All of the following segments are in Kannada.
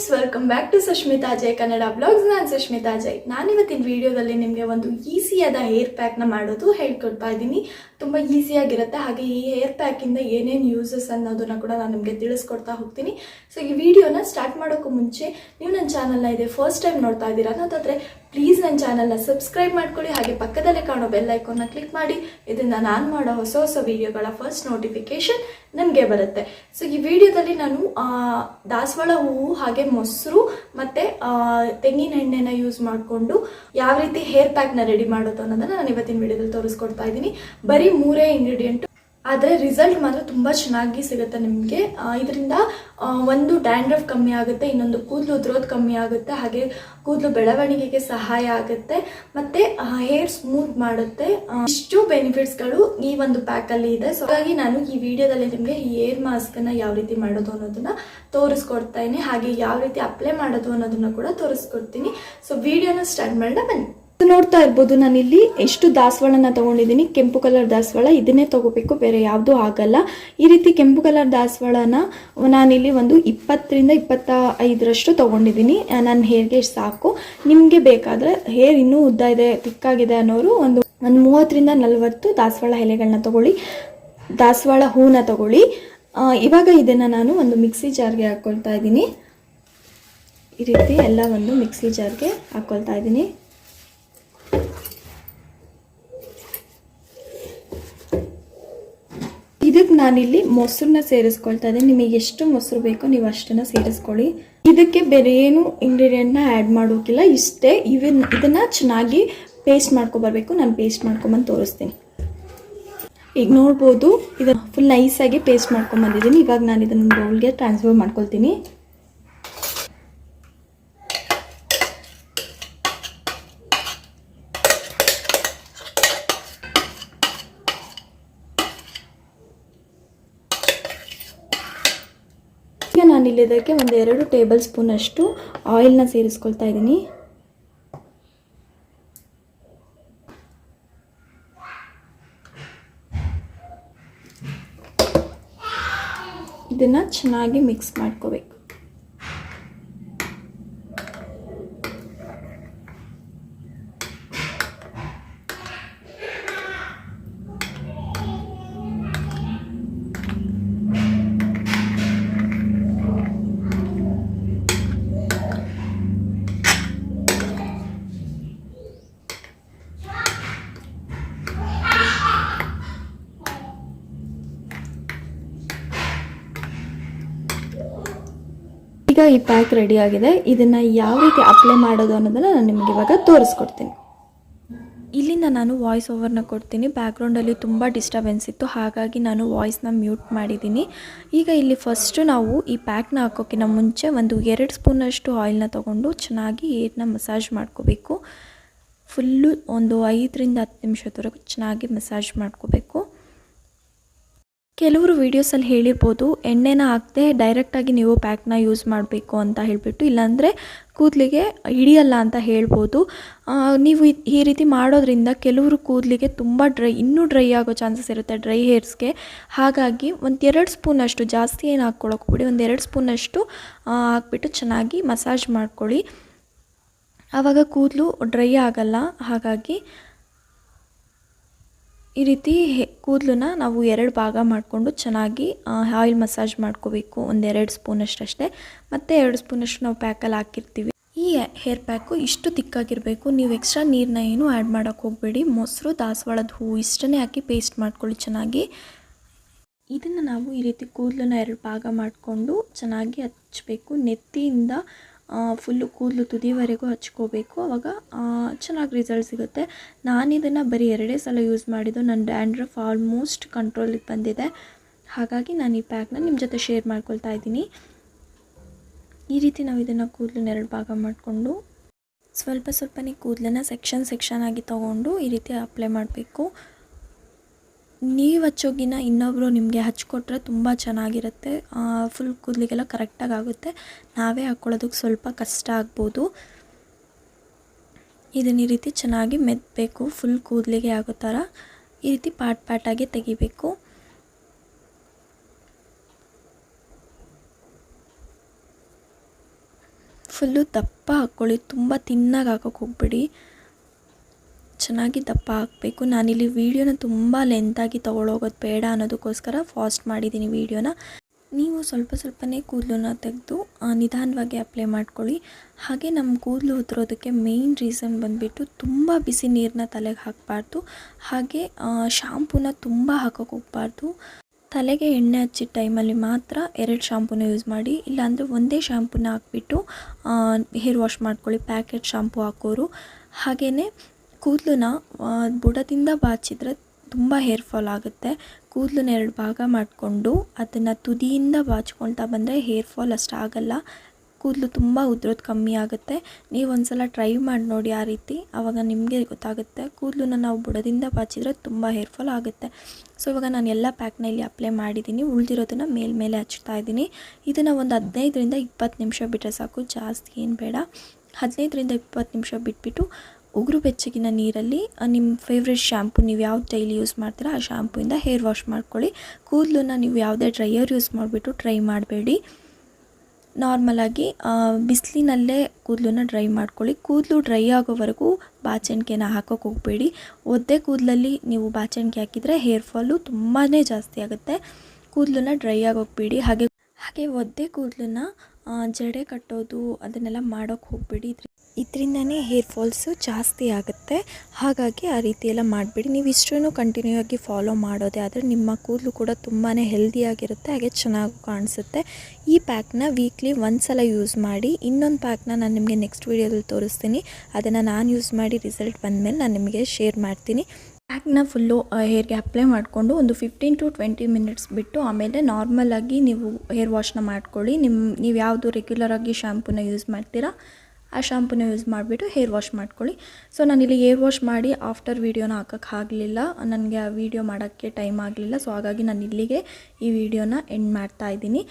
Friends welcome back to Sushmitha Ajay Kannada blogs ನಾನು ಸುಷ್ಮಿತಾ ಅಜಯ್ ನಾನಿವತ್ತಿನ ವಿಡಿಯೋದಲ್ಲಿ ನಿಮಗೆ ಒಂದು ಈಸಿಯಾದ ಹೇರ್ ಪ್ಯಾಕ್ನ ಮಾಡೋದು ಹೇಳ್ಕೊಡ್ತಾ ಇದ್ದೀನಿ. ತುಂಬ ಈಸಿಯಾಗಿರುತ್ತೆ ಹಾಗೆ ಈ ಹೇರ್ ಪ್ಯಾಕಿಂದ ಏನೇನು ಯೂಸಸ್ ಅನ್ನೋದನ್ನ ಕೂಡ ನಾನು ನಿಮಗೆ ತಿಳಿಸ್ಕೊಡ್ತಾ ಹೋಗ್ತೀನಿ. ಸೊ ಈ ವಿಡಿಯೋನ ಸ್ಟಾರ್ಟ್ ಮಾಡೋಕ್ಕೂ ಮುಂಚೆ, ನೀವು ನನ್ನ ಚಾನಲ್ನ ಇದೆ ಫಸ್ಟ್ ಟೈಮ್ ನೋಡ್ತಾ ಇದ್ದೀರಾ, ಅನ್ನೋದಾದರೆ ಪ್ಲೀಸ್ ನನ್ನ ಚಾನಲ್ನ ಸಬ್ಸ್ಕ್ರೈಬ್ ಮಾಡ್ಕೊಳ್ಳಿ. ಹಾಗೆ ಪಕ್ಕದಲ್ಲೇ ಕಾಣೋ ಬೆಲ್ ಐಕಾನ್ನ ಕ್ಲಿಕ್ ಮಾಡಿ. ಇದರಿಂದ ನಾನು ಮಾಡೋ ಹೊಸ ಹೊಸ ವಿಡಿಯೋಗಳ ಫಸ್ಟ್ ನೋಟಿಫಿಕೇಶನ್ ನನಗೆ ಬರುತ್ತೆ. ಸೊ ಈ ವಿಡಿಯೋದಲ್ಲಿ ನಾನು ದಾಸವಾಳ ಹೂವು ಹಾಗೆ ಮೊಸರು ಮತ್ತು ತೆಂಗಿನ ಎಣ್ಣೆನ ಯೂಸ್ ಮಾಡಿಕೊಂಡು ಯಾವ ರೀತಿ ಹೇರ್ ಪ್ಯಾಕ್ನ ರೆಡಿ ಮಾಡೋದು ಅನ್ನೋದನ್ನ ನಾನು ಇವತ್ತಿನ ವಿಡಿಯೋದಲ್ಲಿ ತೋರಿಸ್ಕೊಡ್ತಾ ಇದ್ದೀನಿ. ಬರೀ ಮೂರೇ ಇಂಗ್ರೀಡಿಯೆಂಟ್ ಆದರೆ ರಿಸಲ್ಟ್ ಮಾತ್ರ ತುಂಬ ಚೆನ್ನಾಗಿ ಸಿಗುತ್ತೆ ನಿಮಗೆ. ಇದರಿಂದ ಒಂದು ಡ್ಯಾಂಡ್ರಫ್ ಕಮ್ಮಿ ಆಗುತ್ತೆ, ಇನ್ನೊಂದು ಕೂದಲು ಉದ್ರೋದು ಕಮ್ಮಿ ಆಗುತ್ತೆ, ಹಾಗೆ ಕೂದಲು ಬೆಳವಣಿಗೆಗೆ ಸಹಾಯ ಆಗುತ್ತೆ, ಮತ್ತು ಹೇರ್ ಸ್ಮೂತ್ ಮಾಡುತ್ತೆ. ಇಷ್ಟು ಬೆನಿಫಿಟ್ಸ್ಗಳು ಈ ಒಂದು ಪ್ಯಾಕಲ್ಲಿ ಇದೆ. ಸೊ ಹಾಗಾಗಿ ನಾನು ಈ ವಿಡಿಯೋದಲ್ಲಿ ನಿಮಗೆ ಹೇರ್ ಮಾಸ್ಕನ್ನು ಯಾವ ರೀತಿ ಮಾಡೋದು ಅನ್ನೋದನ್ನ ತೋರಿಸ್ಕೊಡ್ತಾ ಇದ್ದೀನಿ. ಹಾಗೆ ಯಾವ ರೀತಿ ಅಪ್ಲೈ ಮಾಡೋದು ಅನ್ನೋದನ್ನ ಕೂಡ ತೋರಿಸ್ಕೊಡ್ತೀನಿ. ಸೊ ವಿಡಿಯೋನ ಸ್ಟಾರ್ಟ್ ಮಾಡೋಣ, ಬನ್ನಿ. ನೋಡ್ತಾ ಇರ್ಬೋದು, ನಾನಿಲ್ಲಿ ಎಷ್ಟು ದಾಸವಾಳನ ತಗೊಂಡಿದ್ದೀನಿ. ಕೆಂಪು ಕಲರ್ ದಾಸವಾಳ, ಇದನ್ನೇ ತಗೋಬೇಕು, ಬೇರೆ ಯಾವುದು ಆಗಲ್ಲ. ಈ ರೀತಿ ಕೆಂಪು ಕಲರ್ ದಾಸವಾಳನ ನಾನಿಲ್ಲಿ ಒಂದು ಇಪ್ಪತ್ತರಿಂದ ಇಪ್ಪತ್ತ ಐದರಷ್ಟು ತಗೊಂಡಿದ್ದೀನಿ ನನ್ನ ಹೇರ್ಗೆ ಸಾಕು. ನಿಮಗೆ ಬೇಕಾದರೆ ಹೇರ್ ಇನ್ನೂ ಉದ್ದ ಇದೆ ತಿಕ್ಕಾಗಿದೆ ಅನ್ನೋರು ಒಂದು ಒಂದು ಮೂವತ್ತರಿಂದ ನಲವತ್ತು ದಾಸವಾಳ ಎಲೆಗಳನ್ನ ತಗೊಳ್ಳಿ. ದಾಸವಾಳ ಹೂನ ತಗೊಳ್ಳಿ. ಇವಾಗ ಇದನ್ನು ನಾನು ಒಂದು ಮಿಕ್ಸಿ ಜಾರ್ಗೆ ಹಾಕ್ಕೊಳ್ತಾ ಇದ್ದೀನಿ. ಈ ರೀತಿ ಎಲ್ಲ ಒಂದು ಮಿಕ್ಸಿ ಜಾರ್ಗೆ ಹಾಕ್ಕೊಳ್ತಾ ಇದ್ದೀನಿ ಇದಕ್ಕೆ ನಾನಿಲ್ಲಿ ಮೊಸರನ್ನ ಸೇರಿಸ್ಕೊಳ್ತಾ ಇದ್ದೀನಿ. ನಿಮಗೆ ಎಷ್ಟು ಮೊಸರು ಬೇಕೋ ನೀವು ಅಷ್ಟನ್ನ ಸೇರಿಸ್ಕೊಳ್ಳಿ. ಇದಕ್ಕೆ ಬೇರೆ ಏನು ಇಂಗ್ರೀಡಿಯೆಂಟ್ನ ಆ್ಯಡ್ ಮಾಡೋಕ್ಕಿಲ್ಲ ಇಷ್ಟೇ ಇವನ್ ಇದನ್ನು ಚೆನ್ನಾಗಿ ಪೇಸ್ಟ್ ಮಾಡ್ಕೊಬರ್ಬೇಕು. ನಾನು ಪೇಸ್ಟ್ ಮಾಡ್ಕೊಂಬಂದು ತೋರಿಸ್ತೀನಿ. ಈಗ ನೋಡ್ಬೋದು, ಇದನ್ನು ಫುಲ್ ನೈಸಾಗಿ ಪೇಸ್ಟ್ ಮಾಡ್ಕೊಂಬಂದಿದ್ದೀನಿ. ಇವಾಗ ನಾನು ಇದನ್ನು ಬೌಲ್ಗೆ ಟ್ರಾನ್ಸ್ಫರ್ ಮಾಡ್ಕೊಳ್ತೀನಿ. ಈಗ ನಾನಿಲ್ಲಿ ಇದಕ್ಕೆ ಒಂದು ಎರಡು ಟೇಬಲ್ ಸ್ಪೂನ್ ಅಷ್ಟು ಆಯಿಲ್ನ ಸೇರಿಸ್ಕೊಳ್ತಾ ಇದ್ದೀನಿ. ಇದನ್ನು ಚೆನ್ನಾಗಿ ಮಿಕ್ಸ್ ಮಾಡ್ಕೋಬೇಕು. ಈ ಪ್ಯಾಕ್ ರೆಡಿ ಆಗಿದೆ. ಇದನ್ನು ಯಾವ ರೀತಿ ಅಪ್ಲೈ ಮಾಡೋದು ಅನ್ನೋದನ್ನು ನಾನು ನಿಮಗೆ ಇವಾಗ ತೋರಿಸ್ಕೊಡ್ತೀನಿ. ಇಲ್ಲಿಂದ ನಾನು ವಾಯ್ಸ್ ಓವರ್ನ ಕೊಡ್ತೀನಿ. ಬ್ಯಾಕ್ಗ್ರೌಂಡಲ್ಲಿ ತುಂಬ ಡಿಸ್ಟರ್ಬೆನ್ಸ್ ಇತ್ತು. ಹಾಗಾಗಿ ನಾನು ವಾಯ್ಸ್ನ ಮ್ಯೂಟ್ ಮಾಡಿದ್ದೀನಿ. ಈಗ ಇಲ್ಲಿ ಫಸ್ಟು ನಾವು ಈ ಪ್ಯಾಕ್ನ ಹಾಕೋಕ್ಕಿಂತ ಮುಂಚೆ ಒಂದು ಎರಡು ಸ್ಪೂನಷ್ಟು ಆಯಿಲ್ನ ತೊಗೊಂಡು ಚೆನ್ನಾಗಿ ಏರ್ನ ಮಸಾಜ್ ಮಾಡ್ಕೋಬೇಕು. ಫುಲ್ಲು ಒಂದು ಐದರಿಂದ ಹತ್ತು ನಿಮಿಷದವರೆಗೂ ಚೆನ್ನಾಗಿ ಮಸಾಜ್ ಮಾಡ್ಕೋಬೇಕು. ಕೆಲವರು ವೀಡಿಯೋಸಲ್ಲಿ ಹೇಳಿರ್ಬೋದು, ಎಣ್ಣೆನ ಹಾಕದೆ ಡೈರೆಕ್ಟಾಗಿ ನೀವು ಪ್ಯಾಕ್ನ ಯೂಸ್ ಮಾಡಬೇಕು ಅಂತ ಹೇಳಿಬಿಟ್ಟು, ಇಲ್ಲಾಂದರೆ ಕೂದಲಿಗೆ ಹಿಡಿಯಲ್ಲ ಅಂತ ಹೇಳ್ಬೋದು. ನೀವು ಈ ರೀತಿ ಮಾಡೋದ್ರಿಂದ ಕೆಲವರು ಕೂದಲಿಗೆ ತುಂಬ ಡ್ರೈ ಇನ್ನೂ ಡ್ರೈ ಆಗೋ ಚಾನ್ಸಸ್ ಇರುತ್ತೆ ಡ್ರೈ ಹೇರ್ಸ್ಗೆ ಹಾಗಾಗಿ ಒಂದು ಎರಡು ಸ್ಪೂನಷ್ಟು ಜಾಸ್ತಿ ಏನು ಹಾಕ್ಕೊಳಕ್ಕೆ ಬಿಡಿ ಎರಡು ಸ್ಪೂನಷ್ಟು ಹಾಕ್ಬಿಟ್ಟು ಚೆನ್ನಾಗಿ ಮಸಾಜ್ ಮಾಡ್ಕೊಳ್ಳಿ. ಆವಾಗ ಕೂದಲು ಡ್ರೈ ಆಗಲ್ಲ, ಹಾಗಾಗಿ ಈ ರೀತಿ ಕೂದಲನ್ನ ನಾವು ಎರಡು ಭಾಗ ಮಾಡಿಕೊಂಡು ಚೆನ್ನಾಗಿ ಆಯಿಲ್ ಮಸಾಜ್ ಮಾಡ್ಕೋಬೇಕು. ಒಂದೆರಡು ಸ್ಪೂನಷ್ಟು ಅಷ್ಟೇ ಮತ್ತು ಎರಡು ಸ್ಪೂನಷ್ಟು ನಾವು ಪ್ಯಾಕಲ್ಲಿ ಹಾಕಿರ್ತೀವಿ. ಈ ಹೇರ್ ಪ್ಯಾಕು ಇಷ್ಟು ತಿಕ್ಕಾಗಿರಬೇಕು. ನೀವು ಎಕ್ಸ್ಟ್ರಾ ನೀರನ್ನ ಏನು ಆ್ಯಡ್ ಮಾಡೋಕ್ಕೆ ಹೋಗಬೇಡಿ. ಮೊಸರು, ದಾಸವಾಳದ ಹೂವು ಇಷ್ಟನ್ನೇ ಹಾಕಿ ಪೇಸ್ಟ್ ಮಾಡ್ಕೊಳ್ಳಿ ಚೆನ್ನಾಗಿ. ಇದನ್ನು ನಾವು ಈ ರೀತಿ ಕೂದಲನ್ನ ಎರಡು ಭಾಗ ಮಾಡಿಕೊಂಡು ಚೆನ್ನಾಗಿ ಹಚ್ಚಬೇಕು ನೆತ್ತಿಯಿಂದ ಫುಲ್ಲು ಕೂದಲು ತುದಿವರೆಗೂ ಹಚ್ಕೋಬೇಕು. ಆವಾಗ ಚೆನ್ನಾಗಿ ರಿಸಲ್ಟ್ ಸಿಗುತ್ತೆ. ನಾನು ಇದನ್ನು ಬರೀ ಎರಡೇ ಸಲ ಯೂಸ್ ಮಾಡಿದ್ದು. ನನ್ನ ಡ್ಯಾಂಡ್ರಫ್ ಆಲ್ಮೋಸ್ಟ್ ಕಂಟ್ರೋಲಿಗೆ ಬಂದಿದೆ. ಹಾಗಾಗಿ ನಾನು ಈ ಪ್ಯಾಕ್ನ ನಿಮ್ಮ ಜೊತೆ ಶೇರ್ ಮಾಡ್ಕೊಳ್ತಾ ಇದ್ದೀನಿ. ಈ ರೀತಿ ನಾವು ಇದನ್ನು ಕೂದಲು ಎರಡು ಭಾಗ ಮಾಡಿಕೊಂಡು, ಸ್ವಲ್ಪ ಸ್ವಲ್ಪನೇ ಕೂದಲನ್ನ ಸೆಕ್ಷನ್ ಸೆಕ್ಷನ್ ಆಗಿ ತೊಗೊಂಡು ಈ ರೀತಿ ಅಪ್ಲೈ ಮಾಡಬೇಕು. ನೀವು ಹಚ್ಚೋಗಿನ ಇನ್ನೊಬ್ಬರು ನಿಮಗೆ ಹಚ್ಕೊಟ್ರೆ ತುಂಬ ಚೆನ್ನಾಗಿರುತ್ತೆ. ಫುಲ್ ಕೂದಲಿಗೆಲ್ಲ ಕರೆಕ್ಟಾಗಿ ಆಗುತ್ತೆ ನಾವೇ ಹಾಕ್ಕೊಳ್ಳೋದಕ್ಕೆ ಸ್ವಲ್ಪ ಕಷ್ಟ ಆಗ್ಬೋದು. ಇದನ್ನ ಈ ರೀತಿ ಚೆನ್ನಾಗಿ ಮೆತ್ತಬೇಕು ಫುಲ್ ಕೂದಲಿಗೆ ಆಗೋ ಥರ ಈ ರೀತಿ ಪಾಟ್ ಪಾಟಾಗಿ ತೆಗಿಬೇಕು. ಫುಲ್ಲು ದಪ್ಪ ಹಾಕ್ಕೊಳ್ಳಿ ತುಂಬ ತಿನ್ನಾಗಿ ಹಾಕೋಕೆ ಹೋಗ್ಬೇಡಿ. ಚೆನ್ನಾಗಿ ದಪ್ಪ ಹಾಕಬೇಕು. ನಾನಿಲ್ಲಿ ವೀಡಿಯೋನ ತುಂಬ ಲೆಂತಾಗಿ ತೊಗೊಳೋಗೋದು ಬೇಡ ಅನ್ನೋದಕ್ಕೋಸ್ಕರ ಫಾಸ್ಟ್ ಮಾಡಿದ್ದೀನಿ ವೀಡಿಯೋನ. ನೀವು ಸ್ವಲ್ಪ ಸ್ವಲ್ಪನೇ ಕೂದಲನ್ನ ತೆಗೆದು ನಿಧಾನವಾಗಿ ಅಪ್ಲೈ ಮಾಡ್ಕೊಳ್ಳಿ. ಹಾಗೆ ನಮ್ಮ ಕೂದಲು ಉದುರೋದಕ್ಕೆ ಮೇಯ್ನ್ ರೀಸನ್ ಬಂದುಬಿಟ್ಟು ತುಂಬ ಬಿಸಿ ನೀರನ್ನ ತಲೆಗೆ ಹಾಕಬಾರ್ದು. ಹಾಗೆ ಶಾಂಪೂನ ತುಂಬ ಹಾಕೋಕೆ ಹೋಗಬಾರ್ದು. ತಲೆಗೆ ಎಣ್ಣೆ ಹಚ್ಚಿದ ಟೈಮಲ್ಲಿ ಮಾತ್ರ ಎರಡು ಶಾಂಪೂನ ಯೂಸ್ ಮಾಡಿ. ಇಲ್ಲಾಂದರೆ ಒಂದೇ ಶಾಂಪೂನ ಹಾಕ್ಬಿಟ್ಟು ಹೇರ್ ವಾಶ್ ಮಾಡ್ಕೊಳ್ಳಿ. ಪ್ಯಾಕೆಟ್ ಶಾಂಪೂ ಹಾಕೋರು. ಹಾಗೆಯೇ ಕೂದಲನ್ನ ಬುಡದಿಂದ ಬಾಚಿದ್ರೆ ತುಂಬ ಹೇರ್ ಫಾಲ್ ಆಗುತ್ತೆ. ಕೂದಲನ್ನ ಎರಡು ಭಾಗ ಮಾಡಿಕೊಂಡು ಅದನ್ನು ತುದಿಯಿಂದ ಬಾಚ್ಕೊಳ್ತಾ ಬಂದರೆ ಹೇರ್ ಫಾಲ್ ಅಷ್ಟು ಆಗಲ್ಲ. ಕೂದಲು ತುಂಬ ಉದ್ರೋದು ಕಮ್ಮಿ ಆಗುತ್ತೆ. ನೀವು ಒಂದ್ಸಲ ಟ್ರೈ ಮಾಡಿ ನೋಡಿ ಆ ರೀತಿ. ಆವಾಗ ನಿಮಗೆ ಗೊತ್ತಾಗುತ್ತೆ. ಕೂದಲನ್ನ ನಾವು ಬುಡದಿಂದ ಬಾಚಿದ್ರೆ ತುಂಬ ಹೇರ್ ಫಾಲ್ ಆಗುತ್ತೆ. ಸೊ ಇವಾಗ ನಾನು ಎಲ್ಲ ಪ್ಯಾಕ್ನ ಇಲ್ಲಿ ಅಪ್ಲೈ ಮಾಡಿದ್ದೀನಿ. ಉಳಿದಿರೋದನ್ನು ಮೇಲ್ಮೇಲೆ ಹಚ್ತಾ ಇದ್ದೀನಿ. ಇದನ್ನು ಒಂದು ಹದಿನೈದರಿಂದ ಇಪ್ಪತ್ತು ನಿಮಿಷ ಬಿಟ್ಟರೆ ಸಾಕು. ಜಾಸ್ತಿ ಏನು ಬೇಡ. ಹದಿನೈದರಿಂದ ಇಪ್ಪತ್ತು ನಿಮಿಷ ಬಿಟ್ಬಿಟ್ಟು ಉಗುರು ಬೆಚ್ಚಗಿನ ನೀರಲ್ಲಿ ನಿಮ್ಮ ಫೇವ್ರೆಟ್ ಶ್ಯಾಂಪು ನೀವು ಯಾವ್ದು ಡೈಲಿ ಯೂಸ್ ಮಾಡ್ತೀರಾ, ಆ ಶ್ಯಾಂಪುಯಿಂದ ಹೇರ್ ವಾಶ್ ಮಾಡ್ಕೊಳ್ಳಿ. ಕೂದಲನ್ನ ನೀವು ಯಾವುದೇ ಡ್ರೈಯರ್ ಯೂಸ್ ಮಾಡಿಬಿಟ್ಟು ಡ್ರೈ ಮಾಡಬೇಡಿ. ನಾರ್ಮಲಾಗಿ ಬಿಸಿಲಿನಲ್ಲೇ ಕೂದಲನ್ನ ಡ್ರೈ ಮಾಡ್ಕೊಳ್ಳಿ. ಕೂದಲು ಡ್ರೈ ಆಗೋವರೆಗೂ ಬಾಚಣಿಕೆನ ಹಾಕೋಕೆ ಹೋಗಬೇಡಿ. ಒದ್ದೆ ಕೂದಲಲ್ಲಿ ನೀವು ಬಾಚಣಿಕೆ ಹಾಕಿದರೆ ಹೇರ್ ಫಾಲು ತುಂಬಾ ಜಾಸ್ತಿ ಆಗುತ್ತೆ. ಕೂದಲನ್ನ ಡ್ರೈ ಆಗೋಗ್ಬೇಡಿ. ಹಾಗೆ ಹಾಗೆ ಒದ್ದೆ ಕೂದಲನ್ನ ಜಡೆ ಕಟ್ಟೋದು ಅದನ್ನೆಲ್ಲ ಮಾಡೋಕ್ಕೆ ಹೋಗಬೇಡಿ. ಇದರಿಂದನೇ ಹೇರ್ ಫಾಲ್ಸು ಜಾಸ್ತಿ ಆಗುತ್ತೆ. ಹಾಗಾಗಿ ಆ ರೀತಿ ಎಲ್ಲ ಮಾಡಬೇಡಿ. ನೀವು ಇಷ್ಟೂ ಕಂಟಿನ್ಯೂ ಆಗಿ ಫಾಲೋ ಮಾಡೋದೇ ಆದರೆ ನಿಮ್ಮ ಕೂದಲು ಕೂಡ ತುಂಬಾ ಹೆಲ್ದಿಯಾಗಿರುತ್ತೆ ಹಾಗೆ ಚೆನ್ನಾಗಿ ಕಾಣಿಸುತ್ತೆ. ಈ ಪ್ಯಾಕ್ನ ವೀಕ್ಲಿ ಒಂದು ಸಲ ಯೂಸ್ ಮಾಡಿ, ಇನ್ನೊಂದು ಪ್ಯಾಕ್ನ ನಾನು ನಿಮಗೆ ನೆಕ್ಸ್ಟ್ ವೀಡಿಯೋದಲ್ಲಿ ತೋರಿಸ್ತೀನಿ. ಅದನ್ನು ನಾನು ಯೂಸ್ ಮಾಡಿ ರಿಸಲ್ಟ್ ಬಂದಮೇಲೆ ನಾನು ನಿಮಗೆ ಶೇರ್ ಮಾಡ್ತೀನಿ. ಪ್ಯಾಕ್ನ ಫುಲ್ಲು ಹೇರ್ಗೆ ಅಪ್ಲೈ ಮಾಡಿಕೊಂಡು ಒಂದು ಫಿಫ್ಟೀನ್ ಟು ಟ್ವೆಂಟಿ ಮಿನಿಟ್ಸ್ ಬಿಟ್ಟು ಆಮೇಲೆ ನಾರ್ಮಲಾಗಿ ನೀವು ಹೇರ್ ವಾಶ್ನ ಮಾಡ್ಕೊಳ್ಳಿ. ನಿಮ್ಮ ನೀವು ಯಾವುದು ರೆಗ್ಯುಲರಾಗಿ ಶ್ಯಾಂಪೂನ ಯೂಸ್ ಮಾಡ್ತೀರಾ ಆ ಶ್ಯಾಂಪೂನ ಯೂಸ್ ಮಾಡಿಬಿಟ್ಟು ಹೇರ್ ವಾಶ್ ಮಾಡ್ಕೊಳ್ಳಿ. ಸೊ ನಾನಿಲ್ಲಿ ಹೇರ್ ವಾಶ್ ಮಾಡಿ ಆಫ್ಟರ್ ವೀಡಿಯೋನ ಹಾಕೋಕ್ಕೆ ಆಗಲಿಲ್ಲ. ನನಗೆ ಆ ವಿಡಿಯೋ ಮಾಡೋಕ್ಕೆ ಟೈಮ್ ಆಗಲಿಲ್ಲ. ಸೊ ಹಾಗಾಗಿ ನಾನು ಇಲ್ಲಿಗೆ ಈ ವಿಡಿಯೋನ ಎಂಡ್ ಮಾಡ್ತಾ ಇದ್ದೀನಿ.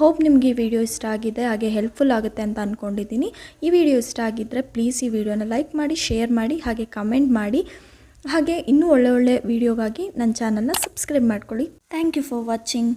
ಹೋಪ್ ನಿಮಗೆ ಈ ವಿಡಿಯೋ ಇಷ್ಟ ಆಗಿದೆ, ಹಾಗೆ ಹೆಲ್ಪ್ಫುಲ್ ಆಗುತ್ತೆ ಅಂತ ಅಂದ್ಕೊಂಡಿದ್ದೀನಿ ಈ ವಿಡಿಯೋ ಇಷ್ಟ ಆಗಿದ್ದರೆ ಪ್ಲೀಸ್ ಈ ವಿಡಿಯೋನ ಲೈಕ್ ಮಾಡಿ ಶೇರ್ ಮಾಡಿ, ಹಾಗೆ ಕಮೆಂಟ್ ಮಾಡಿ. ಹಾಗೆ ಇನ್ನೂ ಒಳ್ಳೆ ಒಳ್ಳೆ ವೀಡಿಯೋಗಾಗಿ ನನ್ನ ಚಾನಲ್ನ ಸಬ್ಸ್ಕ್ರೈಬ್ ಮಾಡ್ಕೊಳ್ಳಿ. Thank you for watching